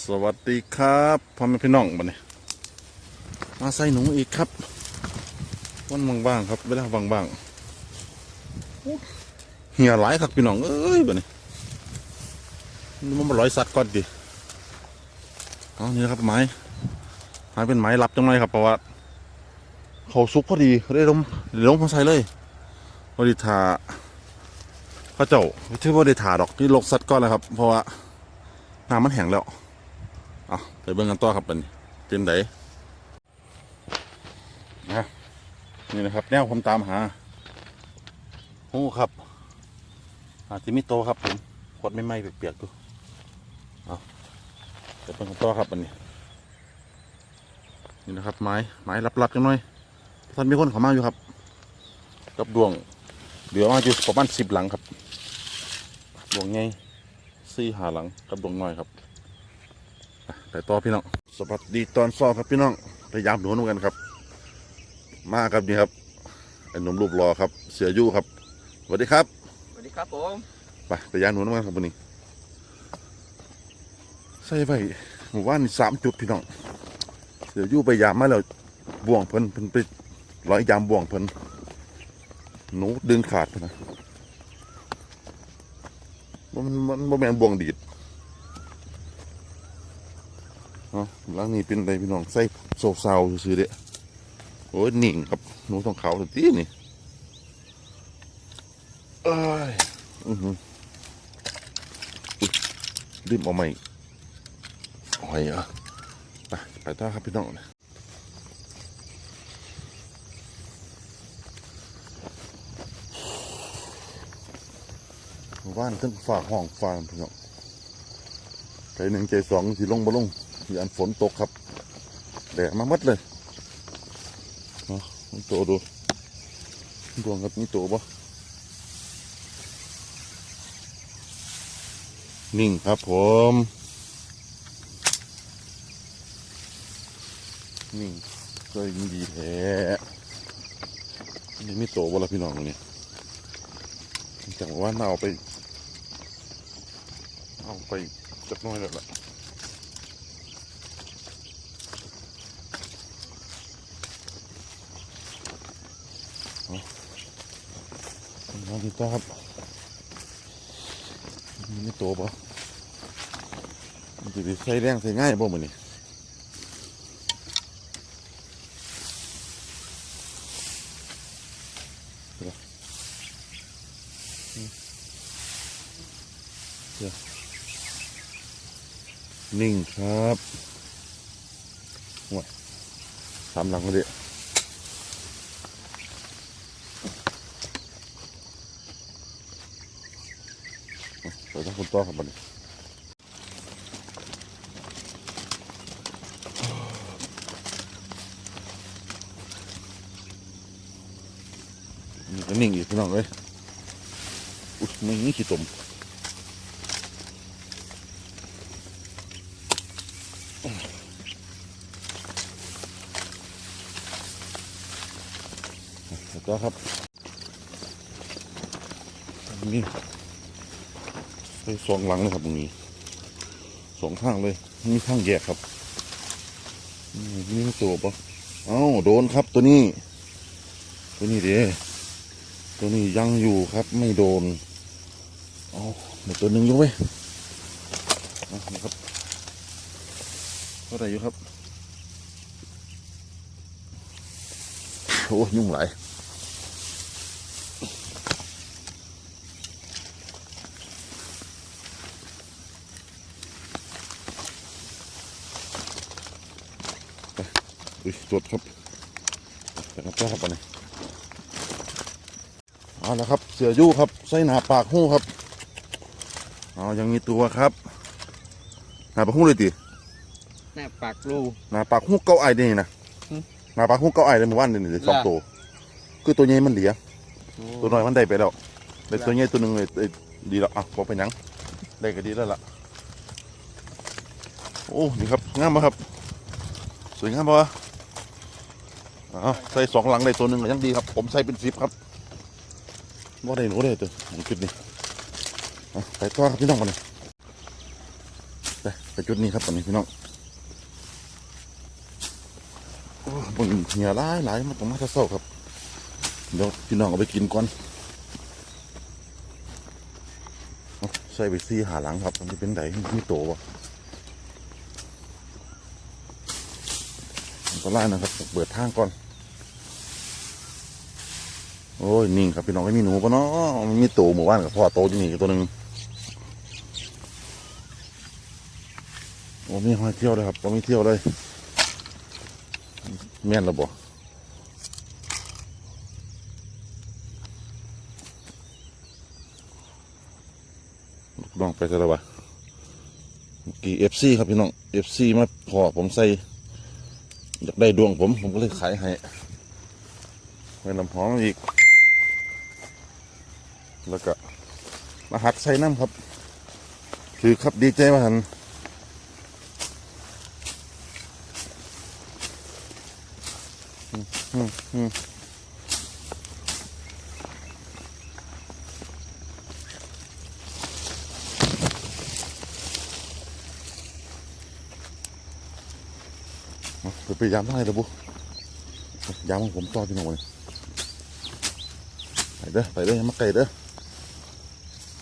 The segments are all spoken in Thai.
สวัสดีครับพ่อแม่พี่น้องบันนี้มาใส่หนูอีกครับวันว่างๆครับเวลาว่างๆเหี่ยหลายครับพี่น้องเอ้ยบันนี้มันมาร้อยสัตว์ก่อนดิเอานี่นะครับไม้ไม้เป็นไม้รับจังไรครับเพราะว่าเขาซุกพอดีได้ลงได้ลงมาใส่เลยพอดีทาเขาเจ้าที่ว่าได้ทาดอกที่ลกสัตว์ก่อนแล้วครับ เพราะว่าน้ำมันแห้งแล้ว อาไปเบิ่งกันต่อครับเป็นเต็มไดนะนี่นะครับ แนวผมตามหาโอ้ครับอาจิมิโตครับผมขวดไม่ไหม้เปียกๆดูเอาไปเบิ่งกันต่อครับอันนี้นี่นะครับไม้ไม้รับๆกันหน่อยท่านมีคนเข้ามาอยู่ครับ กับดวงเหลือมาอยู่ประมาณสิบหลังครับ ดวงใหญ่สี่หาหลังกับดวงน้อยครับ ไปต่อพี่น้องสวัสดีตอนซ้อครับพี่น้องพยายามหนุนกันครับ มาครับนี่ครับไอ้หนุ่มรูปรอครับ เสียยู่ครับสวัสดีครับสวัสดีครับผมไปพยายามหนุนกันครับวันนี้ใส่ไปหมู่บ้านนี่สามจุดพี่น้องเสียยู่ไปยามมาแล้วบ่วงเพิ่นเพิ่นไปร้อยยามบ่วงเพิ่นหนูดึงขาดพุ่นนะมันมันมันแมนบ่วงดีด เนาะหลังนี้เป็นอะไรพี่น้องใส่โซซาวซื่อเด้โอ้ยหนิ่งครับหนูต้องเขาวทันทีนี่เอ้ยอือหืออุ๊ยดื่มเอาใหม่โอ้ยอะไปไปต่อครับพี่น้องว่านทั้งฝากห้องฟางพี่น้องใจหนึ่งใจสองสิลงบ่ลง มีอันฝนตกครับแดดมาหมดเลยมันโตดูดวงครับนี่โตปะนิ่งครับผม นิ่งก็ยินดีแท้นี่ไม่โตบ่ละพี่น้องเนี่ยจังว่าน่าเอาไป เอาไปจักหน้อยแล้วล่ะเอา ลองดูต่อครับมันไม่โตปะมันจะได้ใส่แรงใส่ง่ายบ่มือนี่นิ่งครับว้าสามหลังก็ดีเอาไปทั้งคน ต่อครับบันี้นี่ก็นิ่งอีกพี่น้องเลยอุ๊ยไม่นี่ขี้ตมแล้วครับนี่ สองหลังเลยครับตรงนี้สองทางเลยมีทางแยกครับนี่ตัวปะเอ้าโดนครับตัวนี้ ตัวนี้เด้ตัวนี้ยังอยู่ครับไม่โดนเอาเดี๋ยวตัวหนึ่งยกไว้นี่ครับเท่าไหร่อยู่ครับโอ้ยุ่งหลาย อุ้ยตรวจครับแต่ครับครับอันนี้เอาละครับ เสือยู่ครับไส้หนาปากหู้ครับเอายังมีตัวครับหนาปากหู้เลยติแนบปากรู หนาปากหู้เก้าไอ้นี่นะอืมหนาปากหู้เก้าไอ้เลยเมื่อวานนี่นี่สองล่ะ ตัวคือตัวใหญ่มันเหลีย ตัวน้อยมันได้ไปแล้วได้ล่ะตัวใหญ่ตัวหนึ่งเลยเอ้ยดีแล้วอะพอไปนหยังได้ก็ดีแล้วล่ะโอ้นี่ครับงามมากครับ สวยงามปะ อใส่สองหลังได้ตัวหนึ่งยังดีครับ ผมใส่เป็นสิบครับว่าได้หนูได้ตัวหนูจุดนี้อะไปต่อครับพี่น้องมาเลยไปไปจุดนี้ครับตอนนี้พี่น้องโอ้บนเหนียหลายหลายมาต้องมาทะเศร้าครับ เดี๋ยวพี่น้องเอาไปกินก่อนใส่ไปซีหาหลังครับ มันจะเป็นไดมีโตวะก็ไล่นะครับ เปิดทางก่อน โอ้ยนิ่งครับพี่น้องไม่มีหนูปะเนาะมันมีโตหมู่บ้านกับพ่อโตจะนี่ตัวหนึ่งโอ้มีหอยเที่ยวเลยครับก็มีเที่ยวเลยแม่นระบ่ลูกน้องไปซะแล้ววะเมื่อกี้เอฟซีครับพี่น้องเอฟซีมาพอผมใส่อยากได้ดวงผม ผมก็เลยขายให้ไว้ลำหอมอีก แล้วก็มาหัดใส่น้ำครับคือครับดีใจว่าหันอืมอืมอืมเอาเดี๋ยวไปยาได้เลยบุยามของผมต่อพี่น้องเลยไปเด้อไปเด้อย่ามาไกลเด้อ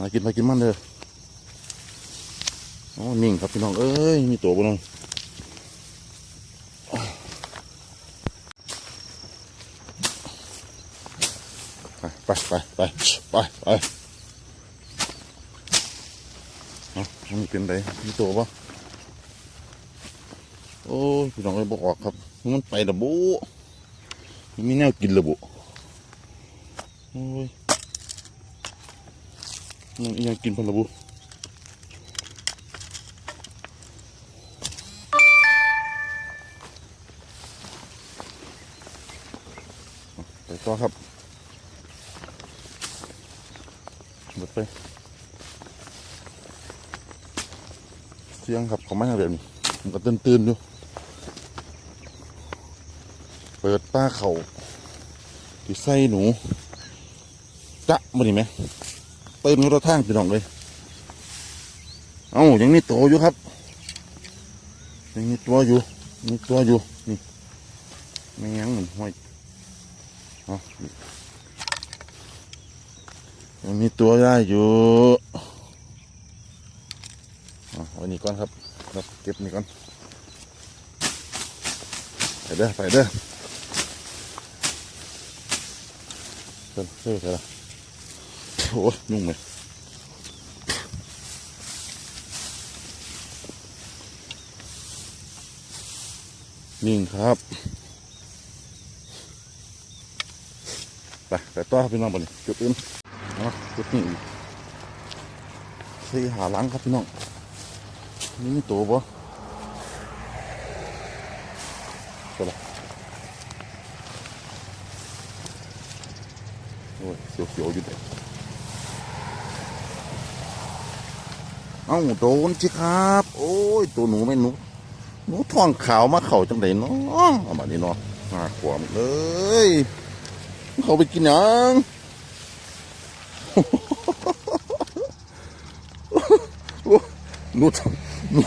มากินไปกินมันเลยอ๋อนิ่งครับพี่น้อง เอ้ย มีตัวบนน้องไปไปไปไปไปไปเอามันเป็นไรมีตัวปะโอ้ยพี่น้องเลยบอกออกครับ มันไประบุมันมีแนวกินระบุโอ้ย ยังยังกินพลบุไปต่อครับหมดไปเสียงครับเขาไม่ทำแบบนี้ผมก็ตื่นตื่นอยู่เปิดป้าเขาที่ใส่หนูจะมาดิไหม เติมรถทางพี่น้องเลย เอ้ายังมีตัวอยู่ครับ ยังมีตัวอยู่ มีตัวอยู่ นี่ไม่ยังเหมือนห้อยเอายังมีตัวได้อยู่เอาไว้นี่ก่อนครับรับเก็บนี่ก่อน ไปเด้อ ไปเด้อเดินเดินไปละ โอ้ยนุ่งเลยนิ่งครับไปไปต่อครับพี่น้องบนจุดอื่นนะจุดนี้อีกสี่หาหลังครับพี่น้องนี่มีตัวบ่ก็ละโอ้ยเสียวๆอยู่เด็ เอ้าโดนสิครับ โอ้ย ตัวหนูไม่หนู หนูทองขาวมาเข่าจังไดเนาะเอามานี่เนาะหาขวามเลย เขาไปกินยังหนูทองหนู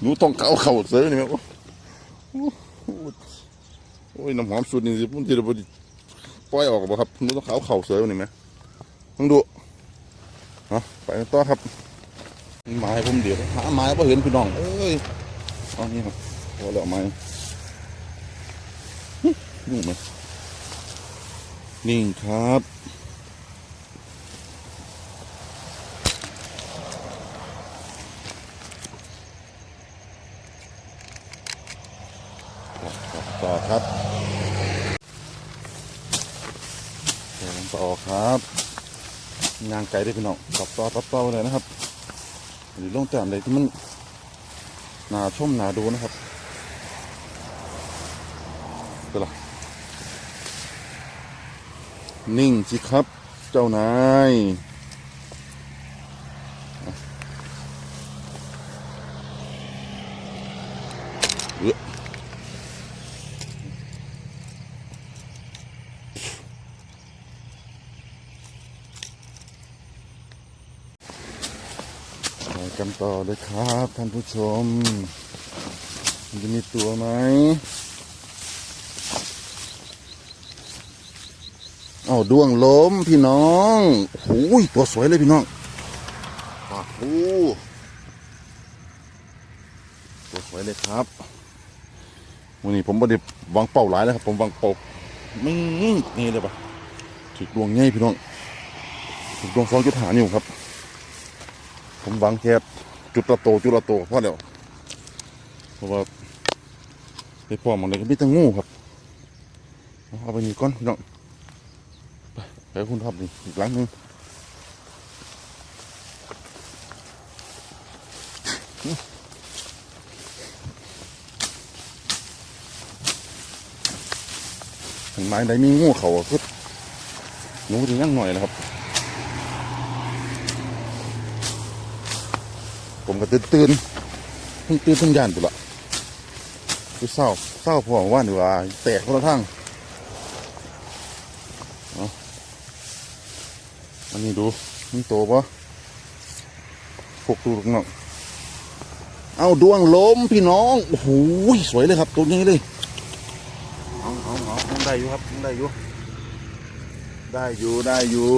หนูทองขาวเข่าเสือนี่แม่โอ้ยน้ำหอมสุดนี่สิพุ่นที่เราปล่อยออกบ่ครับหนูทองขาวเข่าเสือนี่ไหมมึงดู เอาไปต่อครับไม้ผมเดี๋ยวหาไม้พอเห็นพี่น้องเอ้ยเอานี่ครับพอแล้วไม้นี่ไหมนิ่ครับต่อครับต่อครับ งานไก่ด้วยพี่น้องตับต่อตับต่อเลยนะครับหรือลงแต้มใดที่มันหนาชมหนาดูนะครับก็ล่ะนิ่งสิครับ เจ้านายเออไปกัน กัน ต่อเลยครับท่านผู้ชม มันจะมีตัวไหมเอาดวงล้มพี่น้องโอ้ยตัวสวยเลยพี่น้องปากโอ้ตัวสวยเลยครับวันนี้ผมไม่ได้วางเป้าหลายแล้วครับ ผมวางเป้าไม่นี่เลยปะถึกดวงง่ายพี่น้องถึกดวงสองจุดหานิ้วครับ ผมวางแค่ จุดละโตจุดละโตก็พอแล้วเพราะว่าไปพ่อมันเลยก็มีแต่งูครับเอาไปนี่ก่อนพี่น้องไปไปคุณทับนี่อีกหลังหนึงเห็นไม้ใดมีงูเขาอะคือหนูจะยั่งหน่อยนะครับ ผมก็ตื่นตื่นเพิ่งตื่นเพิ่งยานปุละคือเศร้าเศร้าพอว่าหรือว่าแตกคนละทางเอาอันนี้ดูมันโตปะพวกตูลูกน้องเอาดวงล้มพี่น้องโอ้โหสวยเลยครับตัวนี้เลยเอาเอาเอายังได้อยู่ครับยังได้อยู่ได้อยู่ได้อยู่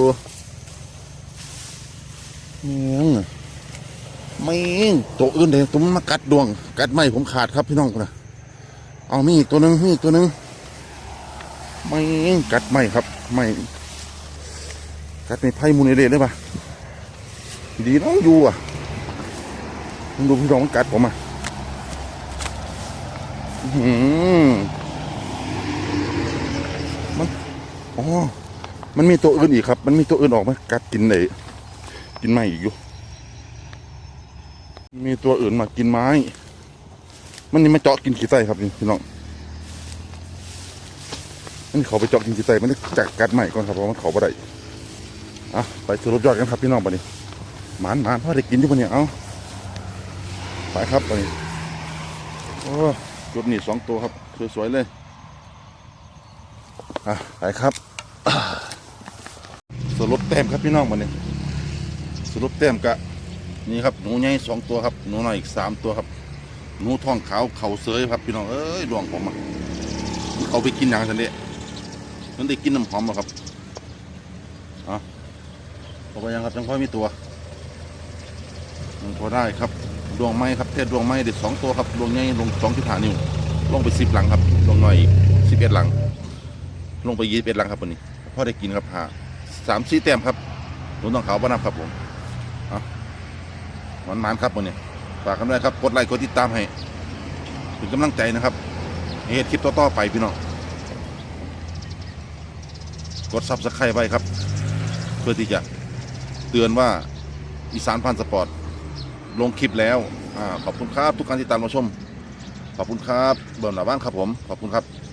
ยังอะ ไม่งตัวอื่นเดี๋ยวตุ้มมากัดดวง กัดไม่ผมขาดครับพี่น้องนะเอามีอีกตัวหนึ่งมีอีกตัวหนึ่งไม่งกัดไม่ครับ ไม่ กัดในไพ่มูลเอเดได้ปะดีน้องอยู่อะมึงดูพี่น้องกัดผมอะหือมันอ๋อมันมีตัวอื่นอีกครับ มันมีตัวอื่นออกมากัดกินเลยกินไม่อีกอยู่ มีตัวอื่นมากินไม้ มันนี่มาเจาะกินขี้ไส้ครับพี่น้องมันเขาไปเจาะกินขี้ไส้มันได้จักกัดใหม่ก่อนครับเพราะมันเขาบ่ได้อะไปสรุปยอดกันครับพี่น้องปะนี่หมานหมานพ่อได้กินที่ปะเนี่ยเอาไปครับปะนี่โอ้จุดนี่สองตัวครับสวยๆเลยอะไปครับสรุปแต้มครับพี่น้องปะนี่สรุปแต้มกะ นี่ครับหนูใหญ่สองตัวครับหนูน้อยอีกสามตัวครับหนูท้องขาวเขาเสยครับพี่น้องเอ้ยดวงผมอะเอาไปกินอย่างทันเดะมันได้กินน้ำหอมอะครับอะพอาไปยังครับจังค่อยมีตัวมันพอได้ครับดวงไม้ครับเทศดวงไม้เด็ดสองตัวครับดวงใหญ่ลงสองจุดห้านิ้วลงไปสิบหลังครับดวงน้อยอีกสิบเอ็ดหลัง ลงไปยี่สิบเอ็ดหลังครับวันนี้พ่อได้กินครับหาสามสี่แต้มครับหนูต้องขาวบ้านับครับผม หวานมันครับวันนี้ฝากกันด้วยครับ กดไลค์กดติดตามให้เป็นกำลังใจนะครับให้เฮ็ดคลิปต่อๆไปพี่น้องกดซับสไครต์ไว้ครับ เพื่อที่จะเตือนว่าอีสานพันธ์สปอร์ต ลงคลิปแล้วอขอบคุณครับ ทุกการติดตามรับชม ขอบคุณครับเบิ่มหน้าบ้านครับผม ขอบคุณครับ